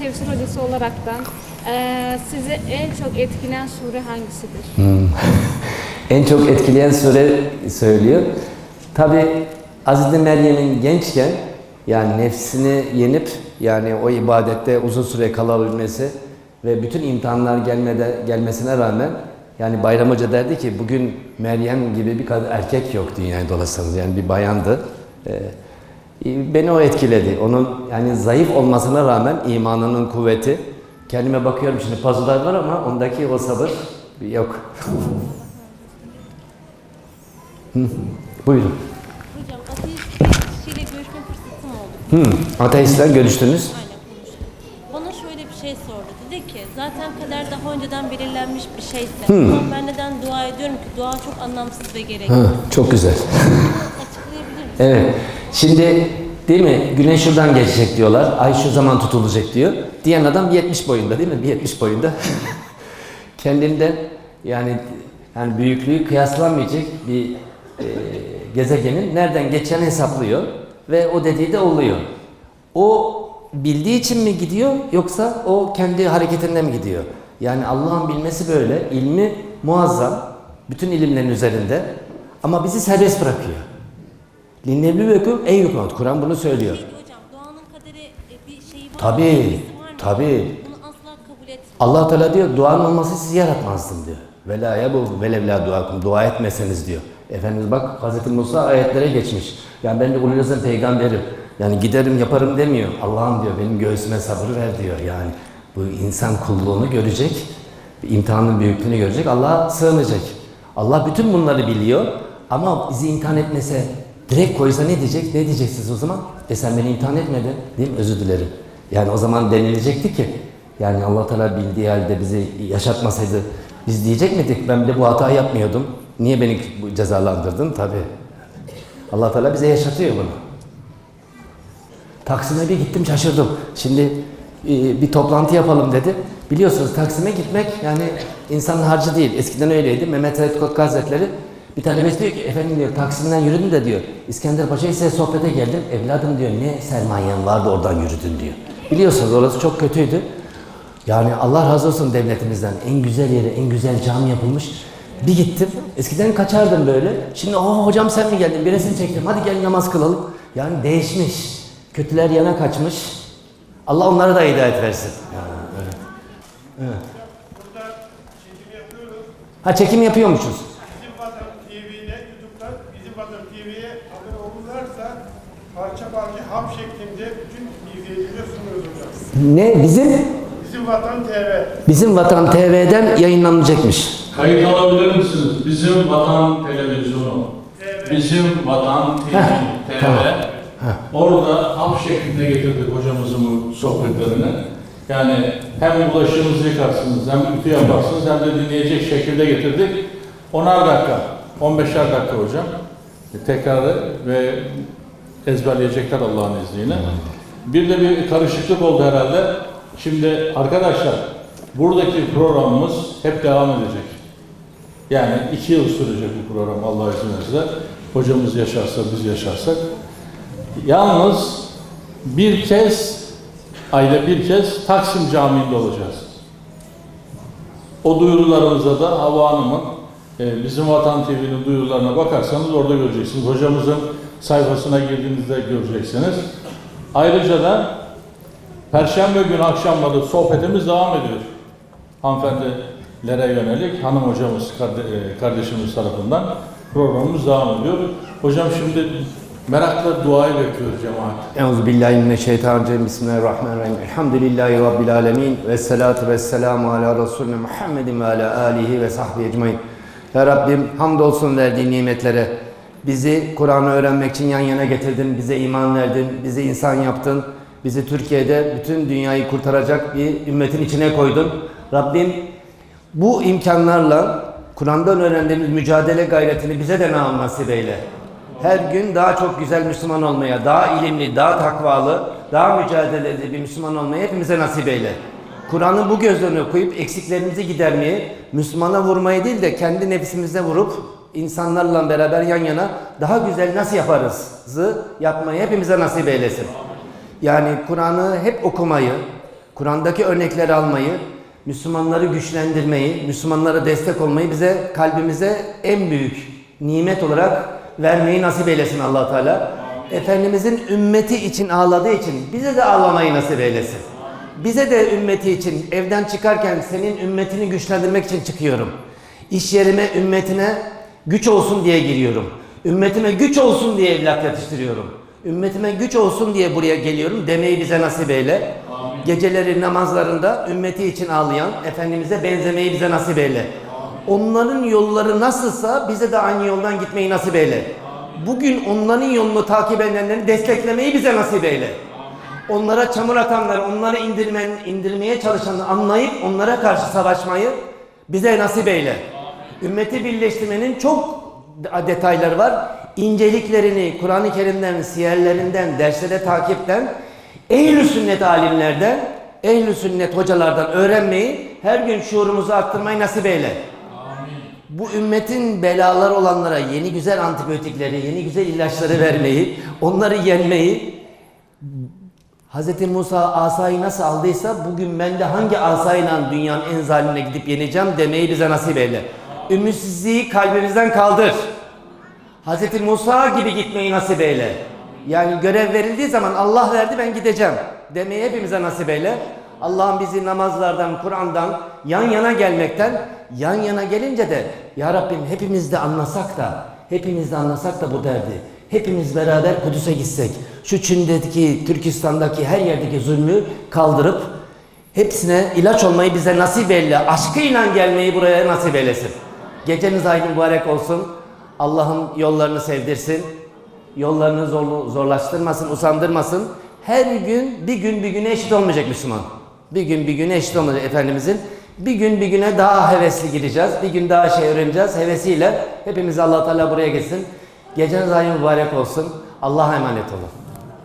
tefsir hocası olaraktan eee sizi en çok etkileyen sure hangisidir? En çok etkileyen sure söylüyor. Tabi Hazreti Meryem'in gençken yani nefsini yenip yani o ibadette uzun süre kalabilmesi ve bütün imtihanlar gelmede, gelmesine rağmen yani Bayram Hoca derdi ki bugün Meryem gibi bir kadın erkek yok dünyaya dolaşsanız yani bir bayandı. Ee, beni o etkiledi. Onun yani zayıf olmasına rağmen imanının kuvveti. Kendime bakıyorum şimdi pazular var ama ondaki o sabır yok. Buyurun. Hocam ateist kişiyle görüşme fırsatım oldu. Hmm, ateistler görüştünüz. Aynen konuştuk. Bana şöyle bir şey sordu. Dedi ki zaten kader daha önceden belirlenmiş bir şeyse. Ama ben neden dua ediyorum ki? Dua çok anlamsız ve gereksiz. Ha, çok güzel. Açıklayabilir misin? Evet. Şimdi değil mi? Güneş şuradan geçecek diyorlar. Ay şu zaman tutulacak diyor. Diyen adam 70 boyunda değil mi? Bir 70 boyunda. Kendinden yani yani büyüklüğü kıyaslanmayacak bir e, gezegenin nereden geçeceğini hesaplıyor ve o dediği de oluyor. O bildiği için mi gidiyor yoksa o kendi hareketinden mi gidiyor? Yani Allah'ın bilmesi böyle. ilmi muazzam. Bütün ilimlerin üzerinde. Ama bizi serbest bırakıyor. Linnevli ve hüküm ey hükümet. Kur'an bunu söylüyor. Hocam duanın kaderi e, bir şeyi var? Tabii, tabii. Bunu asla kabul etmiyorum. Allah Teala diyor duanın olması sizi yaratmazdım diyor. Ve la yabu velevla duakum. Dua etmeseniz diyor. Efendimiz bak Hz. Musa ayetlere geçmiş. Yani ben de ululazın peygamberim. Yani giderim yaparım demiyor. Allah'ım diyor benim göğsüme sabır ver diyor. Yani bu insan kulluğunu görecek. imtihanın büyüklüğünü görecek. Allah'a sığınacak. Allah bütün bunları biliyor. Ama bizi imtihan etmese direkt koysa ne diyecek? Ne diyeceksiniz o zaman? E sen beni imtihan etmedin. Değil mi? Özür dilerim. Yani o zaman denilecekti ki yani Allah Teala bildiği halde bizi yaşatmasaydı biz diyecek miydik? Ben de bu hatayı yapmıyordum. Niye beni cezalandırdın? Tabi. Allah Teala bize yaşatıyor bunu. Taksim'e bir gittim şaşırdım. Şimdi e, bir toplantı yapalım dedi. Biliyorsunuz Taksim'e gitmek yani insanın harcı değil. Eskiden öyleydi. Mehmet Said Kotka Hazretleri bir talebesi diyor ki efendim diyor Taksim'den yürüdüm de diyor. İskender Paşa ise sohbete geldim. Evladım diyor ne sermayen vardı oradan yürüdün diyor. Biliyorsunuz orası çok kötüydü. Yani Allah razı olsun devletimizden. En güzel yere, en güzel cami yapılmış. Bir gittim. Eskiden kaçardım böyle. Şimdi oh hocam sen mi geldin? Bir resim çektim. Hadi gel namaz kılalım. Yani değişmiş. Kötüler yana kaçmış. Allah onlara da hidayet versin. Yani öyle. Evet. Ha çekim yapıyormuşuz. Bizim Vatan TV'de, YouTube'dan Bizim Vatan TV'ye abone olurlarsa parça parça hap şeklinde bütün izleyicilere sunuyoruz hocam. Ne? Bizim Bizim Vatan TV. Bizim Vatan TV'den yayınlanacakmış. Kayıt alabilir misiniz? Bizim Vatan Televizyonu. Bizim Vatan TV. TV. tamam. Orada hap şeklinde getirdik hocamızın bu sohbetlerini. Yani hem bulaşığınızı yıkarsınız, hem ütü yaparsınız, hem de dinleyecek şekilde getirdik. 10'ar dakika, 15'er dakika hocam. Tekrarı ve ezberleyecekler Allah'ın izniyle. Bir de bir karışıklık oldu herhalde. Şimdi arkadaşlar, buradaki programımız hep devam edecek. Yani iki yıl sürecek bu program Allah izin verirse. Hocamız yaşarsa, biz yaşarsak. Yalnız bir kez, ayda bir kez Taksim Camii'nde olacağız. O duyurularımıza da Hava Hanım'ın e, Bizim Vatan TV'nin duyurularına bakarsanız orada göreceksiniz. Hocamızın sayfasına girdiğinizde göreceksiniz. Ayrıca da Perşembe günü akşamları sohbetimiz devam ediyor. Hanımefendilere yönelik hanım hocamız, e, kardeşimiz tarafından programımız devam ediyor. Hocam şimdi merakla duayı bekliyoruz cemaat. Euzu billahi mineşşeytanirracim. Bismillahirrahmanirrahim. Elhamdülillahi rabbil alamin ve salatu vesselamu ala resulina Muhammedin ve ala alihi ve sahbihi ecmaîn. Ya Rabbim hamdolsun verdiğin nimetlere. Bizi Kur'an'ı öğrenmek için yan yana getirdin, bize iman verdin, bizi insan yaptın. Bizi Türkiye'de bütün dünyayı kurtaracak bir ümmetin içine koydun. Rabbim bu imkanlarla Kur'an'dan öğrendiğimiz mücadele gayretini bize de nam nasip eyle. Her gün daha çok güzel Müslüman olmaya, daha ilimli, daha takvalı, daha mücadeleli bir Müslüman olmaya hepimize nasip eyle. Kur'an'ın bu gözlerini okuyup eksiklerimizi gidermeyi, Müslümana vurmayı değil de kendi nefsimize vurup insanlarla beraber yan yana daha güzel nasıl yaparızı yapmayı hepimize nasip eylesin. Yani Kur'an'ı hep okumayı, Kur'an'daki örnekleri almayı, Müslümanları güçlendirmeyi, Müslümanlara destek olmayı bize kalbimize en büyük nimet olarak vermeyi nasip eylesin allah Teala. Efendimizin ümmeti için ağladığı için bize de ağlamayı nasip eylesin. Bize de ümmeti için evden çıkarken senin ümmetini güçlendirmek için çıkıyorum. İş yerime ümmetine güç olsun diye giriyorum. Ümmetime güç olsun diye evlat yetiştiriyorum. Ümmetime güç olsun diye buraya geliyorum demeyi bize nasip eyle. Geceleri namazlarında ümmeti için ağlayan Efendimiz'e benzemeyi bize nasip eyle. Onların yolları nasılsa bize de aynı yoldan gitmeyi nasip eyle. Bugün onların yolunu takip edenleri desteklemeyi bize nasip eyle. Onlara çamur atanları, onları indirmen, indirmeye çalışanları anlayıp onlara karşı savaşmayı bize nasip eyle. Ümmeti birleştirmenin çok detayları var. İnceliklerini Kur'an-ı Kerim'den, siyerlerinden, derslere takipten, ehl-i sünnet alimlerden, ehl-i sünnet hocalardan öğrenmeyi, her gün şuurumuzu arttırmayı nasip eyle. Bu ümmetin belalar olanlara yeni güzel antibiyotikleri, yeni güzel ilaçları vermeyi, onları yenmeyi, Hz. Musa asayı nasıl aldıysa bugün ben de hangi asayla dünyanın en zalimine gidip yeneceğim demeyi bize nasip eyle. Ümitsizliği kalbimizden kaldır. Hz. Musa gibi gitmeyi nasip eyle. Yani görev verildiği zaman Allah verdi ben gideceğim demeyi hepimize nasip eyle. Allah'ım bizi namazlardan, Kur'an'dan yan yana gelmekten, yan yana gelince de Ya Rabbim hepimiz de anlasak da, hepimiz de anlasak da bu derdi. Hepimiz beraber Kudüs'e gitsek, şu Çin'deki, Türkistan'daki her yerdeki zulmü kaldırıp hepsine ilaç olmayı bize nasip eyle. Aşkıyla gelmeyi buraya nasip eylesin. Geceniz aydın mübarek olsun. Allah'ım yollarını sevdirsin. Yollarını zorlu, zorlaştırmasın, usandırmasın. Her gün bir gün bir güne eşit olmayacak Müslüman. Bir gün bir güne eşit olmayacak Efendimizin. Bir gün bir güne daha hevesli gideceğiz. Bir gün daha şey öğreneceğiz. Hevesiyle hepimiz Allah Teala buraya gitsin. Geceniz aydın mübarek olsun. Allah'a emanet olun.